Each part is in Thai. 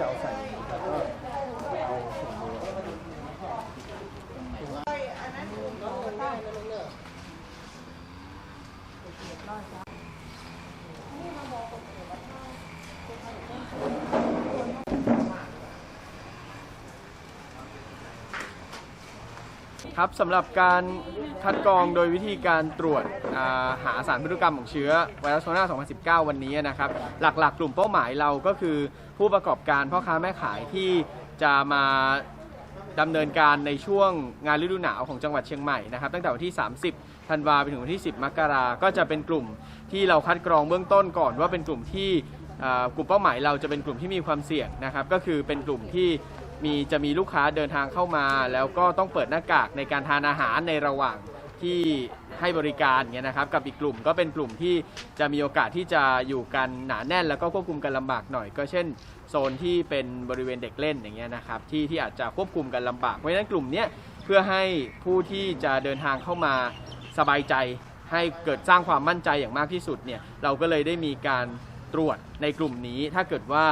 จะเอาใส่แล้วก็เอาถุงมือ ครับสำหรับการคัดกรองโดยวิธีการตรวจหาสารพันธุกรรมของเชื้อไวรัสโคโรนา 2019 วันนี้นะครับ หลักๆ กลุ่มเป้าหมายเราก็คือผู้ประกอบการพ่อค้าแม่ขายที่จะมาดำเนินการในช่วงงานฤดูหนาวของจังหวัดเชียงใหม่นะครับตั้งแต่วันที่ 30 ธันวาไปถึงวันที่ 10 มกราก็จะเป็นกลุ่มที่เราคัดกรองเบื้องต้นก่อนว่าเป็นกลุ่มที่กลุ่มเป้าหมายเราจะเป็นกลุ่มที่มีความเสี่ยงนะครับ ก็คือเป็นกลุ่มที่ มีจะมีลูกค้าเดินทางเข้ามา แล้วก็ต้องเปิดหน้ากากในการทานอาหารในระหว่างที่ให้บริการเนี่ยนะครับกับอีกกลุ่มก็เป็นกลุ่มที่จะมีโอกาสที่จะอยู่กันหนาแน่น แล้วก็ควบคุมกันลำบากหน่อย ก็เช่น โซนที่เป็นบริเวณเด็กเล่นอย่างเงี้ยนะครับที่ที่อาจจะควบคุมกันลำบากเพราะฉะนั้นกลุ่มเนี้ยเพื่อให้ผู้ที่จะเดินทางเข้ามาสบายใจ ให้เกิดสร้างความมั่นใจอย่างมากที่สุดเนี่ยเราก็เลยได้มีการตรวจในกลุ่มนี้ถ้าเกิดว่า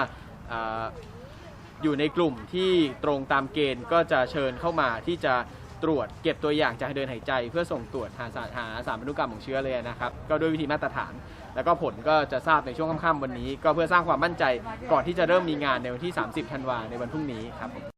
อยู่ในกลุ่มที่ตรงตามเกณฑ์ก็จะเชิญเข้ามาที่จะตรวจเก็บตัวอย่างจากเดินหายใจ เพื่อส่งตรวจหาสารหาสารพันธุกรรมของเชื้อเลยนะครับ ก็ด้วยวิธีมาตรฐาน แล้วก็ผลก็จะทราบในช่วงค่ำๆวันนี้ ก็เพื่อสร้างความมั่นใจก่อนที่จะเริ่มมีงานในวันที่ 30 ธันวาในวันพรุ่งนี้ครับ